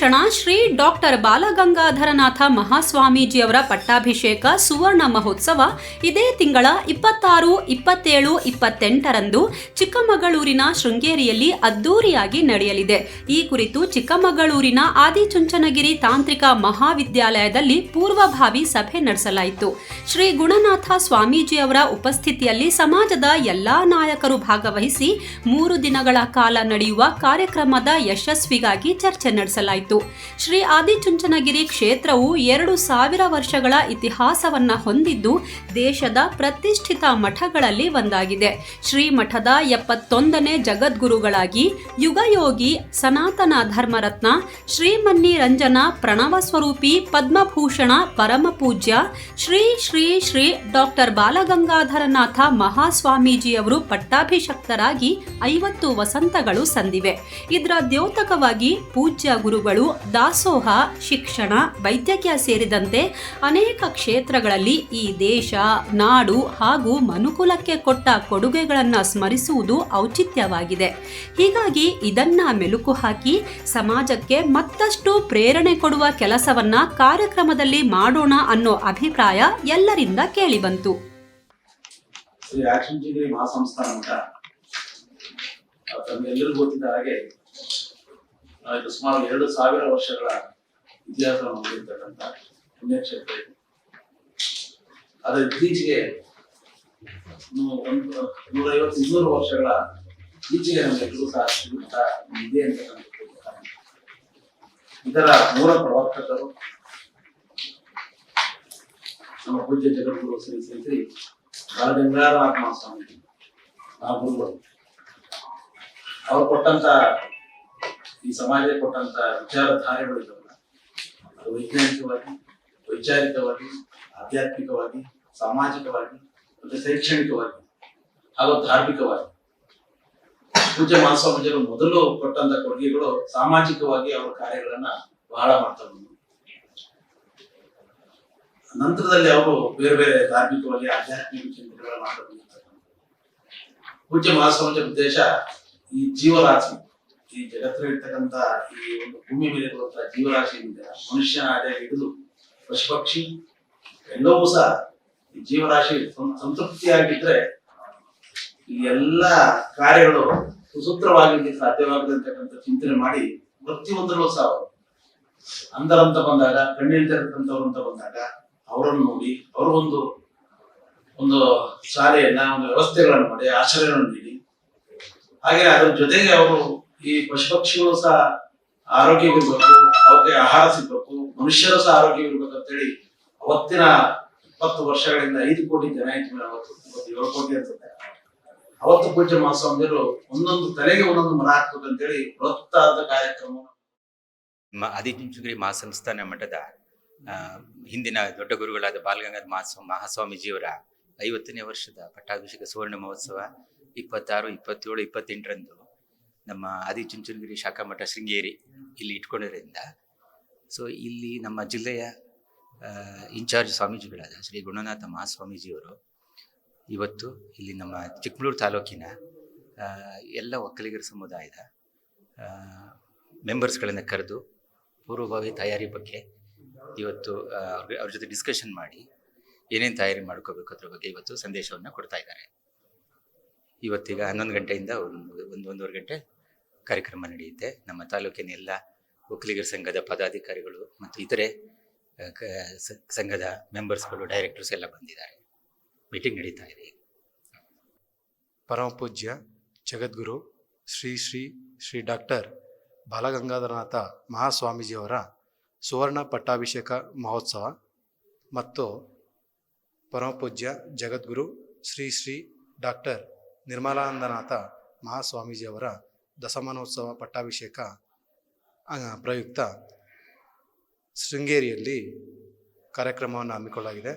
Padma Bhushan Shri doctor Balagangadharanatha ಮಹಾಸ್ವಾಮೀಜಿಯವರ ಪಟ್ಟಾಭಿಷೇಕ ಸುವರ್ಣ ಮಹೋತ್ಸವ ಇದೇ ತಿಂಗಳ ಇಪ್ಪತ್ತಾರು, ಇಪ್ಪತ್ತೇಳು, ಇಪ್ಪತ್ತೆಂಟರಂದು ಚಿಕ್ಕಮಗಳೂರಿನ ಶೃಂಗೇರಿಯಲ್ಲಿ ಅದ್ದೂರಿಯಾಗಿ ನಡೆಯಲಿದೆ. ಈ ಕುರಿತು ಚಿಕ್ಕಮಗಳೂರಿನ ಆದಿಚುಂಚನಗಿರಿ ತಾಂತ್ರಿಕ ಮಹಾವಿದ್ಯಾಲಯದಲ್ಲಿ ಪೂರ್ವಭಾವಿ ಸಭೆ ನಡೆಸಲಾಯಿತು. ಶ್ರೀ ಗುಣನಾಥ ಸ್ವಾಮೀಜಿಯವರ ಉಪಸ್ಥಿತಿಯಲ್ಲಿ ಸಮಾಜದ ಎಲ್ಲಾ ನಾಯಕರು ಭಾಗವಹಿಸಿ ಮೂರು ದಿನಗಳ ಕಾಲ ನಡೆಯುವ ಕಾರ್ಯಕ್ರಮದ ಯಶಸ್ವಿಗಾಗಿ ಚರ್ಚೆ ನಡೆಸಲಾಯಿತು. ಶ್ರೀ ಆದಿಚುಂಚನಗಿರಿ ಕ್ಷೇತ್ರವು ಎರಡು ಸಾವಿರ ವರ್ಷಗಳ ಇತಿಹಾಸವನ್ನು ಹೊಂದಿದ್ದು ದೇಶದ ಪ್ರತಿಷ್ಠಿತ ಮಠಗಳಲ್ಲಿ ಒಂದಾಗಿದೆ. ಶ್ರೀ ಮಠದ ಎಪ್ಪತ್ತೊಂದನೇ ಜಗದ್ಗುರುಗಳಾಗಿ ಯುಗಯೋಗಿ ಸನಾತನ ಧರ್ಮರತ್ನ ಶ್ರೀಮನ್ನಿ ರಂಜನ ಪ್ರಣವ ಸ್ವರೂಪಿ ಪದ್ಮಭೂಷಣ ಪರಮಪೂಜ್ಯ ಶ್ರೀ ಶ್ರೀ ಶ್ರೀ ಡಾಕ್ಟರ್ ಬಾಲಗಂಗಾಧರನಾಥ ಮಹಾಸ್ವಾಮೀಜಿಯವರು ಪಟ್ಟಾಭಿಷಕ್ತರಾಗಿ ಐವತ್ತು ವಸಂತಗಳು ಸಂದಿವೆ. ಇದರ ದ್ಯೋತಕವಾಗಿ ಪೂಜ್ಯ ಗುರುಗಳು ದಾಸೋಹ, ಶಿಕ್ಷಣ, ವೈದ್ಯಕೀಯ ಸೇರಿದಂತೆ ಅನೇಕ ಕ್ಷೇತ್ರಗಳಲ್ಲಿ ಈ ದೇಶ, ನಾಡು ಹಾಗೂ ಮನುಕುಲಕ್ಕೆ ಕೊಟ್ಟ ಕೊಡುಗೆಗಳನ್ನು ಸ್ಮರಿಸುವುದು ಔಚಿತ್ಯವಾಗಿದೆ. ಹೀಗಾಗಿ ಇದನ್ನ ಮೆಲುಕು ಹಾಕಿ ಸಮಾಜಕ್ಕೆ ಮತ್ತಷ್ಟು ಪ್ರೇರಣೆ ಕೊಡುವ ಕೆಲಸವನ್ನ ಕಾರ್ಯಕ್ರಮದಲ್ಲಿ ಮಾಡೋಣ ಅನ್ನೋ ಅಭಿಪ್ರಾಯ ಎಲ್ಲರಿಂದ ಕೇಳಿಬಂತು. ತಮಗೆಲ್ಲರಿಗೂ ಗೊತ್ತಿದ್ದ ಹಾಗೆ ಇದು ಸುಮಾರು ಎರಡು ಸಾವಿರ ವರ್ಷಗಳ ಇತಿಹಾಸವನ್ನು ಹೊಂದಿರತಕ್ಕಂಥ ಪುಣ್ಯಕ್ಷೇತ್ರ ಇದು ಅದರ ಇತ್ತೀಚೆಗೆ ಒಂದು ನೂರೈವತ್ತು, ಇನ್ನೂರು ವರ್ಷಗಳ ಈಚೆಗೆ ನಮಗೆ ಸಹ ಸಿಗುತ್ತಾ ಇದೆ ಅಂತ. ಇದರ ಮೂಲ ಪ್ರವರ್ತಕರು ನಮ್ಮ ಪೂಜ್ಯ ಜಗದ್ಗುರು ಶ್ರೀ ಶ್ರೀ ಶ್ರೀ ಬಾಲಗಂಗಾಧರನಾಥ ಮಹಾಸ್ವಾಮಿ ಆ ಗುರುಗಳು ಅವ್ರು ಕೊಟ್ಟಂತ ಈ ಸಮಾಜಕ್ಕೆ ಕೊಟ್ಟಂತ ವಿಚಾರಧಾರೆಗಳು ಇದಾವಲ್ಲ, ಅದು ವೈಜ್ಞಾನಿಕವಾಗಿ, ವೈಚಾರಿಕವಾಗಿ, ಆಧ್ಯಾತ್ಮಿಕವಾಗಿ, ಸಾಮಾಜಿಕವಾಗಿ, ಮತ್ತೆ ಶೈಕ್ಷಣಿಕವಾಗಿ, ಹಾಗೂ ಧಾರ್ಮಿಕವಾಗಿ. ಪೂಜ್ಯ ಮಹಾಸ್ವಾಮೀಜಿಯವರು ಮೊದಲು ಕೊಟ್ಟಂತ ಕೊಡುಗೆಗಳು ಸಾಮಾಜಿಕವಾಗಿ ಅವರ ಕಾರ್ಯಗಳನ್ನ ಬಹಳ ಮಾಡ್ತಾ ಬಂದ್ರು. ನಂತರದಲ್ಲಿ ಅವರು ಬೇರೆ ಬೇರೆ ಧಾರ್ಮಿಕವಾಗಿ, ಆಧ್ಯಾತ್ಮಿಕ ಚಿಂತನೆಗಳನ್ನ ಮಾಡ್ತಾ ಬಂದಿರ್ತಾರೆ ಪೂಜ್ಯ ಮಹಾಸ್ವಾಮೀಜಿಯ ಉದ್ದೇಶ ಈ ಜೀವರಾಶಿ ಈ ಜಗತ್ತಿನಲ್ಲಿರ್ತಕ್ಕಂಥ ಈ ಒಂದು ಭೂಮಿ ಮೇಲೆ ಇರುವಂತಹ ಜೀವರಾಶಿಯಿಂದ ಮನುಷ್ಯನ ಆದಾಯ ಹಿಡಿದು ಪಶು ಪಕ್ಷಿ ಎಲ್ಲವೂ ಸಹ ಈ ಜೀವರಾಶಿ ಸಂತೃಪ್ತಿಯಾಗಿದ್ರೆ ಈ ಎಲ್ಲ ಕಾರ್ಯಗಳು ಸುಸೂತ್ರವಾಗಿ ಸಾಧ್ಯವಾಗದಂತಕ್ಕಂಥ ಚಿಂತನೆ ಮಾಡಿ ಪ್ರತಿಯೊಂದರಲ್ಲೂ ಸಹ ಅವರು. ಅಂಧರಂತ ಬಂದಾಗ ಕಣ್ಣಿಲ್ದಿರತಕ್ಕಂಥವ್ರು ಅಂತ ಬಂದಾಗ ಅವರನ್ನು ನೋಡಿ, ಅವರು ಒಂದು ಒಂದು ಶಾಲೆಯನ್ನ, ಒಂದು ವ್ಯವಸ್ಥೆಗಳನ್ನು ಮಾಡಿ ಆಶ್ರಯವನ್ನು ನೀಡಿ, ಹಾಗೆ ಅದ್ರ ಜೊತೆಗೆ ಅವರು ಈ ಪಶು ಪಕ್ಷಿಗಳು ಸಹ ಆರೋಗ್ಯವಿರ್ಬೇಕು ಅವಕ್ಕೆ ಆಹಾರ ಸಿಗ್ಬೇಕು, ಮನುಷ್ಯರು ಸಹ ಆರೋಗ್ಯವಿರ್ಬೇಕು ಅಂತೇಳಿ ಅವತ್ತಿನ ಇಪ್ಪತ್ತು ವರ್ಷಗಳಿಂದ ಐದು ಕೋಟಿ ಜನ ಇತ್ತು ಅವತ್ತು ಏಳು ಕೋಟಿ ಅನ್ಸುತ್ತೆ. ಅವತ್ತು ಪೂಜ್ಯ ಮಹಾಸ್ವಾಮಿಯರು ಒಂದೊಂದು ತಲೆಗೆ ಒಂದೊಂದು ಮರ ಹಾಕ್ಬೇಕು ಅಂತೇಳಿ ಬೃಹತ್ತಾದ ಕಾರ್ಯಕ್ರಮ. ಆದಿಚುಂಚುಗಿರಿ ಮಹಾಸಂಸ್ಥಾನ ಮಠದ ಹಿಂದಿನ ದೊಡ್ಡ ಗುರುಗಳಾದ ಬಾಲಗಂಗಾಧರ ಮಹಾಸ್ವಾ, ಮಹಾಸ್ವಾಮೀಜಿಯವರ ಐವತ್ತನೇ ವರ್ಷದ ಪಟ್ಟಾಭಿಷೇಕ ಸುವರ್ಣ ಮಹೋತ್ಸವ ಇಪ್ಪತ್ತಾರು, ಇಪ್ಪತ್ತೇಳು, ಇಪ್ಪತ್ತೆಂಟರಂದು ನಮ್ಮ ಆದಿಚುಂಚನಗಿರಿ ಶಾಖಾ ಮಠ ಶೃಂಗೇರಿ ಇಲ್ಲಿ ಇಟ್ಕೊಂಡಿರೋದ್ರಿಂದ. ಸೊ ಇಲ್ಲಿ ನಮ್ಮ ಜಿಲ್ಲೆಯ ಇನ್ಚಾರ್ಜ್ ಸ್ವಾಮೀಜಿಗಳಾದ ಶ್ರೀ ಗುಣನಾಥ ಮಹಾಸ್ವಾಮೀಜಿಯವರು ಇವತ್ತು ಇಲ್ಲಿ ನಮ್ಮ ಚಿಕ್ಕಮಗಳೂರು ತಾಲೂಕಿನ ಎಲ್ಲ ಒಕ್ಕಲಿಗರ ಸಮುದಾಯದ ಮೆಂಬರ್ಸ್ಗಳನ್ನು ಕರೆದು ಪೂರ್ವಭಾವಿ ತಯಾರಿ ಬಗ್ಗೆ ಇವತ್ತು ಅವ್ರ ಜೊತೆ ಡಿಸ್ಕಷನ್ ಮಾಡಿ ಏನೇನು ತಯಾರಿ ಮಾಡ್ಕೋಬೇಕು ಅದ್ರ ಬಗ್ಗೆ ಇವತ್ತು ಸಂದೇಶವನ್ನು ಕೊಡ್ತಾ ಇದ್ದಾರೆ. ಇವತ್ತೀಗ ಹನ್ನೊಂದು ಗಂಟೆಯಿಂದ ಒಂದು, ಒಂದೂವರೆ ಗಂಟೆ ಕಾರ್ಯಕ್ರಮ ನಡೆಯುತ್ತೆ. ನಮ್ಮ ತಾಲೂಕಿನ ಎಲ್ಲ ಒಕ್ಕಲಿಗರ ಸಂಘದ ಪದಾಧಿಕಾರಿಗಳು ಮತ್ತು ಇತರೆ ಸಂಘದ ಮೆಂಬರ್ಸ್ಗಳು ಡೈರೆಕ್ಟರ್ಸ್ ಎಲ್ಲ ಬಂದಿದ್ದಾರೆ. ಮೀಟಿಂಗ್ ನಡೀತಾ ಇದೆ ಪರಮಪೂಜ್ಯ ಜಗದ್ಗುರು ಶ್ರೀ ಶ್ರೀ ಶ್ರೀ ಡಾಕ್ಟರ್ ಬಾಲಗಂಗಾಧರನಾಥ ಮಹಾಸ್ವಾಮೀಜಿಯವರ ಸುವರ್ಣ ಪಟ್ಟಾಭಿಷೇಕ ಮಹೋತ್ಸವ ಮತ್ತು ಪರಮಪೂಜ್ಯ ಜಗದ್ಗುರು ಶ್ರೀ ಶ್ರೀ ಡಾಕ್ಟರ್ ನಿರ್ಮಲಾನಂದನಾಥ ಮಹಾಸ್ವಾಮೀಜಿಯವರ ದಶಮಾನೋತ್ಸವ ಪಟ್ಟಾಭಿಷೇಕ ಪ್ರಯುಕ್ತ ಶೃಂಗೇರಿಯಲ್ಲಿ ಕಾರ್ಯಕ್ರಮವನ್ನು ಹಮ್ಮಿಕೊಳ್ಳಲಾಗಿದೆ.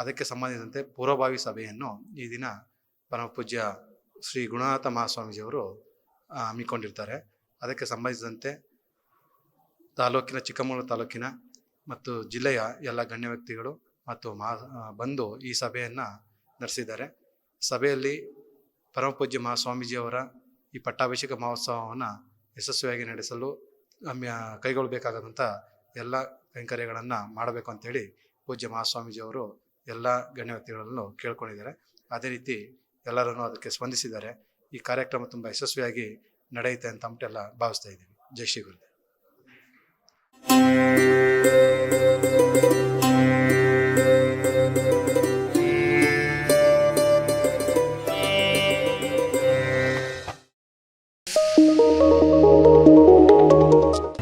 ಅದಕ್ಕೆ ಸಂಬಂಧಿಸಿದಂತೆ ಪೂರ್ವಭಾವಿ ಸಭೆಯನ್ನು ಈ ದಿನ ಪರಮಪೂಜ್ಯ ಶ್ರೀ ಗುಣನಾಥ ಮಹಾಸ್ವಾಮೀಜಿಯವರು ಹಮ್ಮಿಕೊಂಡಿರ್ತಾರೆ. ಅದಕ್ಕೆ ಸಂಬಂಧಿಸಿದಂತೆ ತಾಲೂಕಿನ, ಚಿಕ್ಕಮಗಳೂರು ತಾಲೂಕಿನ ಮತ್ತು ಜಿಲ್ಲೆಯ ಎಲ್ಲ ಗಣ್ಯ ವ್ಯಕ್ತಿಗಳು ಮತ್ತು ಮಹಾ ಬಂದು ಈ ಸಭೆಯನ್ನು ನಡೆಸಿದ್ದಾರೆ. ಸಭೆಯಲ್ಲಿ ಪರಮಪೂಜ್ಯ ಮಹಾಸ್ವಾಮೀಜಿಯವರ ಈ ಪಟ್ಟಾಭಿಷೇಕ ಮಹೋತ್ಸವವನ್ನು ಯಶಸ್ವಿಯಾಗಿ ನಡೆಸಲು ಕೈಗೊಳ್ಳಬೇಕಾದಂಥ ಎಲ್ಲ ಕೈಂಕರ್ಯಗಳನ್ನು ಮಾಡಬೇಕು ಅಂತೇಳಿ ಪೂಜ್ಯ ಮಹಾಸ್ವಾಮೀಜಿಯವರು ಎಲ್ಲ ಗಣ್ಯ ವ್ಯಕ್ತಿಗಳನ್ನು ಕೇಳ್ಕೊಂಡಿದ್ದಾರೆ. ಅದೇ ರೀತಿ ಎಲ್ಲರನ್ನೂ ಅದಕ್ಕೆ ಸ್ಪಂದಿಸಿದ್ದಾರೆ. ಈ ಕಾರ್ಯಕ್ರಮ ತುಂಬ ಯಶಸ್ವಿಯಾಗಿ ನಡೆಯುತ್ತೆ ಅಂತ ಅಂಬಿಟ್ಟೆಲ್ಲ ಭಾವಿಸ್ತಾ ಇದ್ದೀವಿ. ಜೈ ಶ್ರೀ ಗುರುದೇವ್.